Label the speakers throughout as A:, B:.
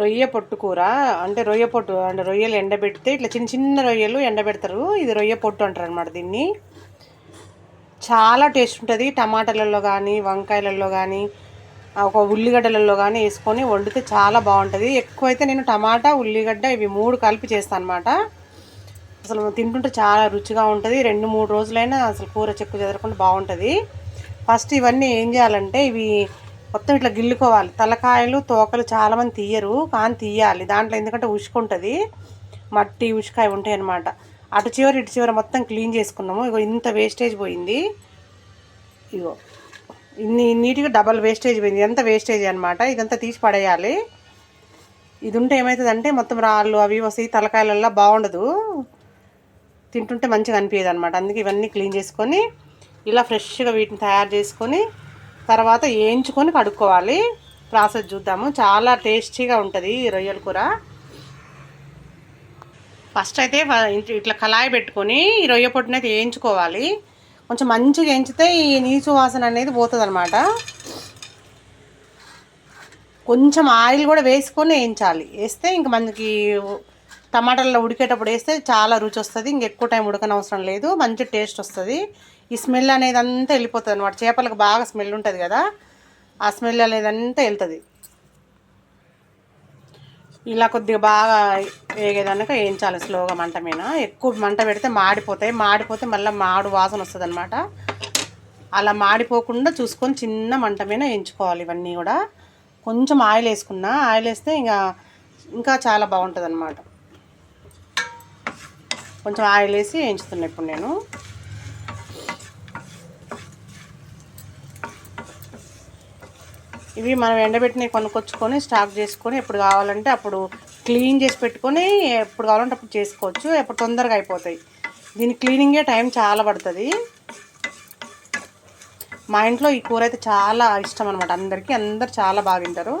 A: రొయ్య పొట్టు కూర. అంటే రొయ్య పొట్టు అంటే రొయ్యలు ఎండబెడితే ఇట్లా చిన్న చిన్న రొయ్యలు ఎండబెడతారు. ఇది రొయ్య పొట్టు అంటారు అనమాట దీన్ని. చాలా టేస్ట్ ఉంటుంది. టమాటాలలో కానీ వంకాయలలో కానీ ఒక ఉల్లిగడ్డలలో కానీ వేసుకొని వండితే చాలా బాగుంటుంది. ఎక్కువైతే నేను టమాటా ఉల్లిగడ్డ ఇవి మూడు కలిపి చేస్తాను అనమాట అసలు తింటుంటే చాలా రుచిగా ఉంటుంది. రెండు మూడు రోజులైనా అసలు కూర చెక్కు చెదరకుండా బాగుంటుంది. ఫస్ట్ ఇవన్నీ ఏం చేయాలంటే ఇవి మొత్తం ఇట్లా గిల్లుకోవాలి. తలకాయలు తోకలు చాలామంది తీయరు కానీ తీయాలి. దాంట్లో ఎందుకంటే ఉసుకుంటుంది మట్టి ఉసుకాయ ఉంటాయి అనమాట అటు చివరి ఇటు చివర మొత్తం క్లీన్ చేసుకున్నాము. ఇగో ఇంత వేస్టేజ్ పోయింది. ఇగో ఇన్ని నీట్గా డబల్ వేస్టేజ్ పోయింది. ఎంత వేస్టేజ్ అనమాట ఇదంతా తీసి పడేయాలి. ఇది ఉంటే ఏమవుతుందంటే మొత్తం రాళ్ళు అవి వస్తాయి. తలకాయలల్లో బాగుండదు. తింటుంటే మంచిగా అనిపించదు అనమాట అందుకే ఇవన్నీ క్లీన్ చేసుకొని ఇలా ఫ్రెష్గా వీటిని తయారు చేసుకొని తర్వాత వేయించుకొని కడుక్కోవాలి. ప్రాసెస్ చూద్దాము. చాలా టేస్టీగా ఉంటుంది ఈ రొయ్యల కూర. ఫస్ట్ అయితే ఇట్లా కళాయి పెట్టుకొని ఈ రొయ్య పొట్టుని అయితే వేయించుకోవాలి కొంచెం మంచిగా వేయించితే ఈ నీచు వాసన అనేది పోతుంది అనమాట కొంచెం ఆయిల్ కూడా వేసుకొని వేయించాలి వేస్తే ఇంక మనకి టమాటాల్లో ఉడికేటప్పుడు వేస్తే చాలా రుచి వస్తుంది. ఇంకెక్కువ టైం ఉడకనవసరం లేదు. మంచి టేస్ట్ వస్తుంది. ఈ స్మెల్ అనేది అంతా వెళ్ళిపోతుంది అనమాట చేపలకు బాగా స్మెల్ ఉంటుంది కదా. ఆ స్మెల్ అనేది అంతా వెళ్తుంది. ఇలా కొద్దిగా బాగా వేగేదానిక వేయించాలి స్లోగా మంట మీద. ఎక్కువ మంట పెడితే మాడిపోతాయి. మాడిపోతే మళ్ళీ మాడు వాసన వస్తుంది అనమాట అలా మాడిపోకుండా చూసుకొని చిన్న మంట మీద వేయించుకోవాలి ఇవన్నీ కూడా. కొంచెం ఆయిల్ వేసుకున్నా. ఆయిల్ వేస్తే ఇంకా ఇంకా చాలా బాగుంటుంది అనమాట కొంచెం ఆయిల్ వేసి వేయించుతున్నా ఇప్పుడు నేను. ఇవి మనం ఎండబెట్టినవి కొనుక్కొచ్చుకొని స్టాక్ చేసుకొని ఎప్పుడు కావాలంటే అప్పుడు క్లీన్ చేసి పెట్టుకొని ఎప్పుడు కావాలంటే అప్పుడు చేసుకోవచ్చు. ఎప్పుడు తొందరగా అయిపోతాయి. దీని క్లీనింగే టైం చాలా పడుతుంది. మా ఇంట్లో ఈ కూర అయితే చాలా ఇష్టం అనమాట అందరికీ అందరు చాలా బాగా తింటారు.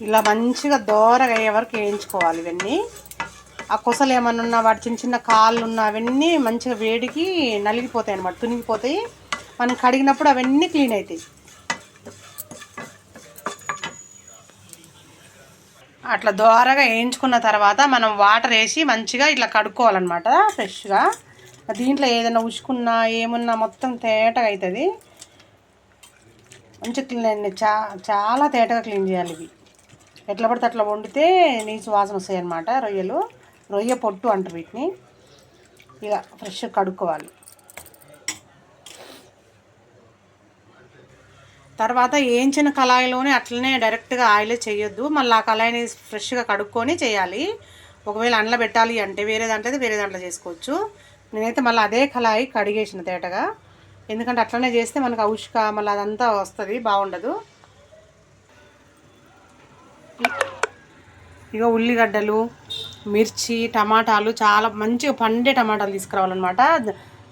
A: ఇలా మంచిగా దోరగా అయ్యే వరకు వేయించుకోవాలి ఇవన్నీ. ఆ కొసలు ఏమన్నా ఉన్నా వాటి చిన్న చిన్న కాళ్ళు ఉన్న అవన్నీ మంచిగా వేడికి నలిగిపోతాయి అనమాట తునిగిపోతాయి. మనం కడిగినప్పుడు అవన్నీ క్లీన్ అవుతాయి. అట్లా దోరగా వేయించుకున్న తర్వాత మనం వాటర్ వేసి మంచిగా ఇట్లా కడుక్కోవాలన్నమాట ఫ్రెష్గా. దీంట్లో ఏదైనా ఉసుకున్నా ఏమున్నా మొత్తం తేటగా అవుతుంది. మంచిగా క్లీన్ చా చాలా తేటగా క్లీన్ చేయాలి ఇవి. ఎట్లా పడితే అట్లా వండితే నీచు వాసన వస్తాయి అన్నమాట రొయ్యలు. రొయ్య పొట్టు అంటారు వీటిని. ఇలా ఫ్రెష్గా కడుక్కోవాలి. తర్వాత వేయించిన కళాయిలోనే అట్లనే డైరెక్ట్గా ఆయిలే చేయొద్దు. మళ్ళీ ఆ కళాయిని ఫ్రెష్గా కడుక్కొని చేయాలి. ఒకవేళ అండ్ల పెట్టాలి అంటే వేరే దాంట్లో వేరే దాంట్లో చేసుకోవచ్చు. నేనైతే మళ్ళీ అదే కళాయి కడిగేసిన తేటగా. ఎందుకంటే అట్లనే చేస్తే మనకు ఉష్క మళ్ళీ అదంతా వస్తుంది బాగుండదు. ఇక ఉల్లిగడ్డలు మిర్చి టమాటాలు చాలా మంచిగా పండే టమాటాలు తీసుకురావాలన్నమాట.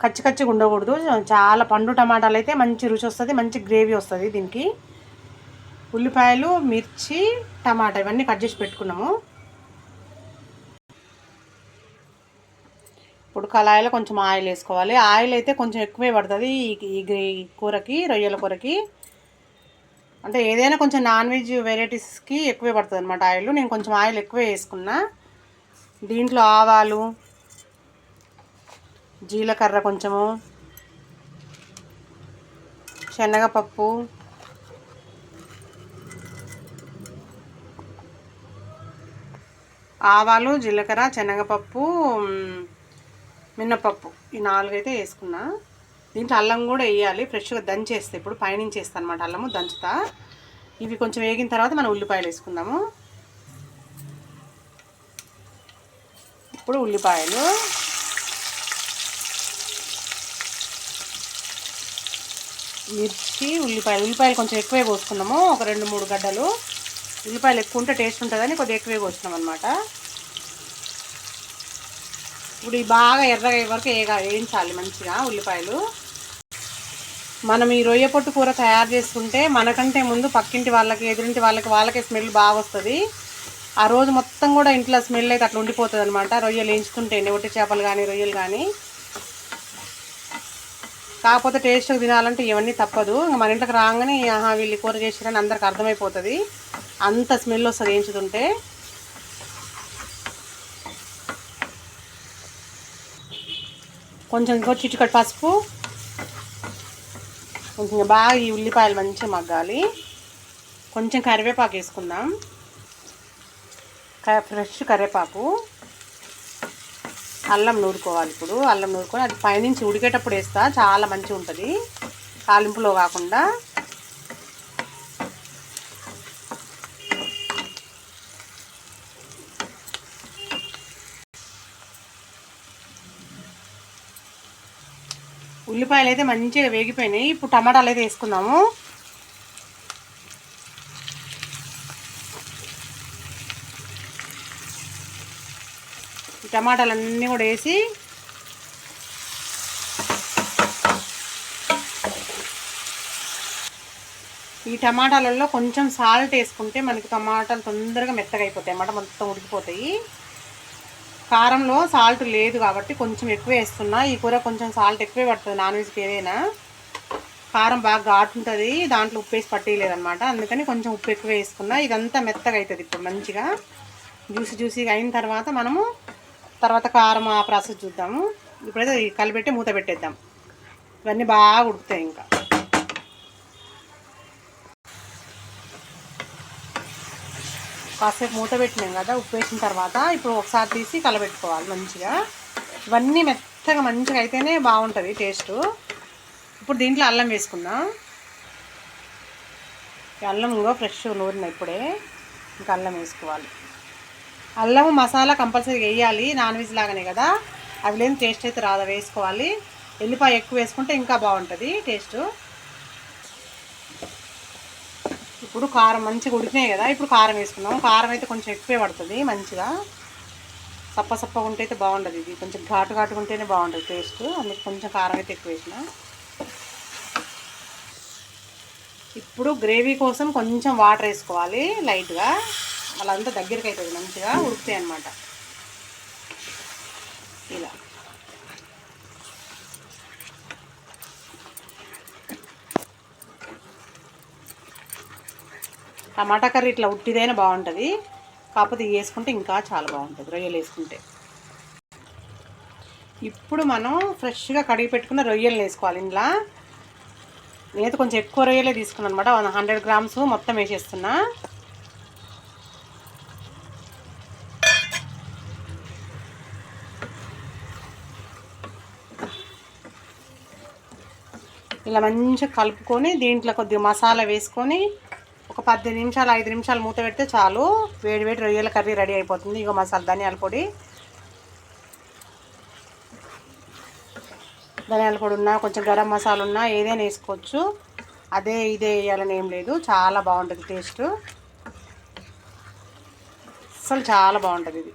A: కచ్చి కచ్చిగా ఉండకూడదు. చాలా పండు టమాటాలు అయితే మంచి రుచి వస్తుంది మంచి గ్రేవీ వస్తుంది దీనికి. ఉల్లిపాయలు మిర్చి టమాటా ఇవన్నీ కట్ చేసి పెట్టుకున్నాము. ఇప్పుడు కళాయిలో కొంచెం ఆయిల్ వేసుకోవాలి. ఆయిల్ అయితే కొంచెం ఎక్కువే పడుతుంది ఈ ఈ గ్రే- కూరకి రొయ్యల కూరకి. అంటే ఏదైనా కొంచెం నాన్ వెజ్ వెరైటీస్కి ఎక్కువే పడుతుంది అనమాట ఆయిల్. నేను కొంచెం ఆయిల్ ఎక్కువే వేసుకున్నా. దీంట్లో ఆవాలు జీలకర్ర కొంచెము శనగపప్పు ఆవాలు జీలకర్ర శనగపప్పు మినప్పప్పు మినపప్పు ఈ నాలుగు అయితే వేసుకున్నా. దీంట్లో అల్లం కూడా వేయాలి. ఫ్రెష్గా దంచేస్తే ఇప్పుడు పైనుంచి వేస్తాను అనమాట అల్లము దంచుతా. ఇవి కొంచెం వేగిన తర్వాత మనం ఉల్లిపాయలు వేసుకుందాము. ఇప్పుడు ఉల్లిపాయలు. మిర్చి ఉల్లిపాయలు. ఉల్లిపాయలు కొంచెం ఎక్కువే కోసుకున్నాము ఒక రెండు మూడు గడ్డలు. ఉల్లిపాయలు ఎక్కువ ఉంటే టేస్ట్ ఉంటుందని కొద్దిగా ఎక్కువే కోసినాం అనమాట ఇప్పుడు ఈ బాగా ఎర్రగా వరకు ఏగా వేయించాలి మంచిగా ఉల్లిపాయలు. మనం ఈ రొయ్య పొట్టు కూర తయారు చేసుకుంటే మనకంటే ముందు పక్కింటి వాళ్ళకి ఎదురింటి వాళ్ళకి వాళ్ళకే స్మెల్ బాగా వస్తుంది. ఆ రోజు మొత్తం కూడా ఇంట్లో స్మెల్ అయితే అట్లా ఉండిపోతుంది అనమాట రొయ్యలు ఎంచుకుంటేనే ఒట్టి చేపలు కానీ రొయ్యలు కానీ కాకపోతే టేస్ట్గా తినాలంటే ఇవన్నీ తప్పదు. ఇంకా మన ఇంట్లోకి రాగానే ఆహా వీళ్ళు కూర చేసారని అందరికి అర్థమైపోతుంది. అంత స్మెల్ వస్తుంది ఏంచుతుంటే కొంచెం ఇంకో చిట్టుకట్ పసుపు. కొంచెం బాగా ఈ ఉల్లిపాయలు మంచిగా మగ్గాలి. కొంచెం కరివేపాకు వేసుకుందాం. క- ఫ్రెష్ కరివేపాకు. అల్లం నూరుకోవాలి ఇప్పుడు. అల్లం నూరుకొని అది పైనుంచి ఉడికేటప్పుడు వేస్తా. చాలా మంచిగా ఉంటుంది తాలింపులో కాకుండా. ఉల్లిపాయలు అయితే మంచిగా వేగిపోయినాయి. ఇప్పుడు టమాటాలు అయితే వేసుకుందాము. ఈ టమాటాలన్నీ కూడా వేసి ఈ టమాటాలలో కొంచెం సాల్ట్ వేసుకుంటే మనకి టమాటాలు తొందరగా మెత్తగా అయిపోతాయి అన్నమాట. మొత్తం ఉడికిపోతాయి. కారంలో సాల్ట్ లేదు కాబట్టి కొంచెం ఎక్కువ వేస్తున్నా. ఈ కూర కొంచెం సాల్ట్ ఎక్కువే పడుతుంది. నాన్ వెజ్కి ఏదైనా. కారం బాగా ఘాటు ఉంటుంది దాంట్లో ఉప్పు వేసి పట్టేయలేదనమాట అందుకని కొంచెం ఉప్పు ఎక్కువ వేసుకున్నా. ఇదంతా మెత్తగా అవుతుంది ఇప్పుడు మంచిగా. జ్యూసి జ్యూసీగా అయిన తర్వాత మనము తర్వాత కారం ఆ ప్రాసెస్ చూద్దాము. ఇప్పుడైతే ఈ కలిపెట్టి మూత పెట్టేద్దాం. ఇవన్నీ బాగా ఉడుకుతాయి ఇంకా. కాసేపు మూత పెట్టినాం కదా ఉప్పు వేసిన తర్వాత ఇప్పుడు ఒకసారి తీసి కలబెట్టుకోవాలి మంచిగా. ఇవన్నీ మెత్తగా మంచిగా అయితేనే బాగుంటుంది టేస్ట్. ఇప్పుడు దీంట్లో అల్లం వేసుకుందాం. ఈ అల్లం కూడా ఫ్రెష్ నూరిన ఇప్పుడే. ఇంకా అల్లం వేసుకోవాలి. అల్లం మసాలా కంపల్సరీ వేయాలి నాన్ వెజ్ లాగానే కదా. అవి లేని టేస్ట్ అయితే రాదా వేసుకోవాలి. ఎల్లిపాయ ఎక్కువ వేసుకుంటే ఇంకా బాగుంటుంది టేస్ట్. ఇప్పుడు కారం మంచిగా ఉడికినాయి కదా ఇప్పుడు కారం వేసుకుందాం. కారం అయితే కొంచెం ఎక్కువే పడుతుంది మంచిగా. సప్ప సప్పగా ఉంటే అయితే బాగుంటుంది ఇది. కొంచెం ఘాటు ఘాటుగా ఉంటేనే బాగుంటుంది టేస్ట్. అందుకు కొంచెం కారం అయితే ఎక్కువ వేసిన. ఇప్పుడు గ్రేవీ కోసం కొంచెం వాటర్ వేసుకోవాలి లైట్గా. అలా అంతా దగ్గరికి అవుతుంది మంచిగా ఉడుకుతాయి అన్నమాట ఇలా టమాటా కర్రీ ఇట్లా ఉట్టిదైనా బాగుంటుంది. కాకపోతే ఇవి వేసుకుంటే ఇంకా చాలా బాగుంటుంది. రొయ్యలు వేసుకుంటే. ఇప్పుడు మనం ఫ్రెష్గా కడిగి పెట్టుకున్న రొయ్యలు వేసుకోవాలి ఇందులో. నేను కొంచెం ఎక్కువ రొయ్యలే తీసుకున్నాను అనమాట వన్ హండ్రెడ్ గ్రామ్స్ మొత్తం వేసేస్తున్నా. ఇలా మంచిగా కలుపుకొని దీంట్లో కొద్దిగా మసాలా వేసుకొని పది నిమిషాలు ఐదు నిమిషాలు మూత పెడితే చాలు. వేడి వేడి రొయ్యల కర్రీ రెడీ అయిపోతుంది. ఇక మసాలా ధనియాల పొడి. ధనియాల పొడి ఉన్నా కొంచెం గరం మసాలా ఉన్నా ఏదైనా వేసుకోవచ్చు. అదే ఇదే వేయాలని ఏం లేదు. చాలా బాగుంటుంది టేస్ట్. అసలు చాలా బాగుంటుంది ఇది.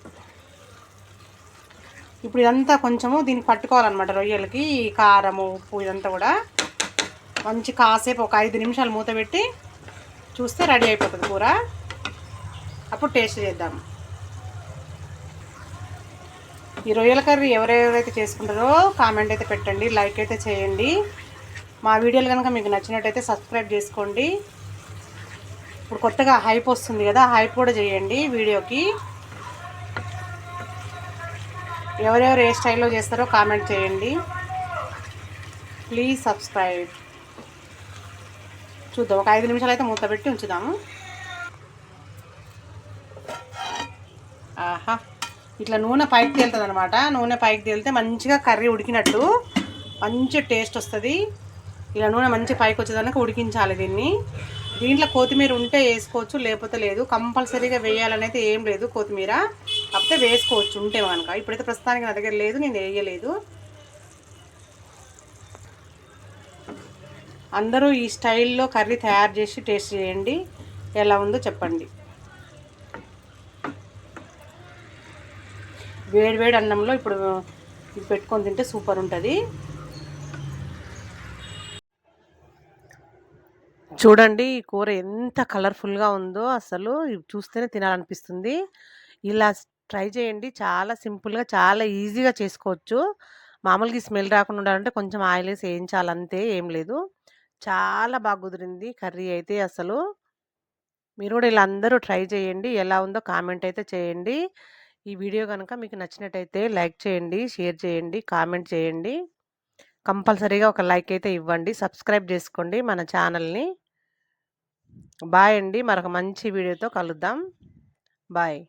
A: ఇప్పుడు ఇదంతా కొంచెము దీనికి పట్టుకోవాలన్నమాట రొయ్యలకి. కారము ఉప్పు ఇదంతా కూడా. మంచి కాసేపు ఒక ఐదు నిమిషాలు మూత పెట్టి చూస్తే రెడీ అయిపోతుంది కూర. అప్పుడు టేస్ట్ చేద్దాం. ఈ రొయ్యల కర్రీ ఎవరెవరైతే చేసుకుంటారో కామెంట్ అయితే పెట్టండి లైక్ అయితే చేయండి. మా వీడియోలు కనుక మీకు నచ్చినట్టయితే సబ్స్క్రైబ్ చేసుకోండి. ఇప్పుడు కొత్తగా హైప్ వస్తుంది కదా హైప్ కూడా చేయండి వీడియోకి. ఎవరెవరు ఏ స్టైల్లో చేస్తారో కామెంట్ చేయండి. Please subscribe. చూద్దాం. ఒక ఐదు నిమిషాలు అయితే మూత పెట్టి ఉంచుదాము. ఆహా. ఇట్లా నూనె పైకి తేలుతుంది అనమాట నూనె పైకి తేలితే మంచిగా కర్రీ ఉడికినట్టు మంచి టేస్ట్ వస్తుంది. ఇలా నూనె మంచి పైకి వచ్చేదానికి ఉడికించాలి దీన్ని. దీంట్లో కొత్తిమీర ఉంటే వేసుకోవచ్చు లేకపోతే లేదు. కంపల్సరీగా వేయాలని అయితే ఏం లేదు కొత్తిమీర. కాకపోతే వేసుకోవచ్చు ఉంటే కనుక ఇప్పుడైతే ప్రస్తుతానికి నా దగ్గర లేదు నేను వేయలేదు. అందరూ ఈ స్టైల్లో కర్రీ తయారు చేసి టేస్ట్ చేయండి. ఎలా ఉందో చెప్పండి. వేడి వేడి అన్నంలో ఇప్పుడు ఇది పెట్టుకొని తింటే సూపర్ ఉంటుంది. చూడండి ఈ కూర ఎంత కలర్ఫుల్గా ఉందో అసలు చూస్తేనే తినాలనిపిస్తుంది. ఇలా ట్రై చేయండి. చాలా సింపుల్గా చాలా ఈజీగా చేసుకోవచ్చు. మామూలుగా ఈ స్మెల్ రాకుండా ఉండాలంటే కొంచెం ఆయిల్ వేసి వేయించాలి అంతే ఏం లేదు. చాలా బాగా కుదిరింది కర్రీ అయితే అసలు. మీరు కూడా ఇలా అందరూ ట్రై చేయండి. ఎలా ఉందో కామెంట్ అయితే చేయండి. ఈ వీడియో కనుక మీకు నచ్చినట్టయితే లైక్ చేయండి షేర్ చేయండి కామెంట్ చేయండి. కంపల్సరీగా ఒక లైక్ అయితే ఇవ్వండి. సబ్స్క్రైబ్ చేసుకోండి మన ఛానల్ని. బాయ్ అండి. మరొక మంచి వీడియోతో కలుద్దాం. బాయ్.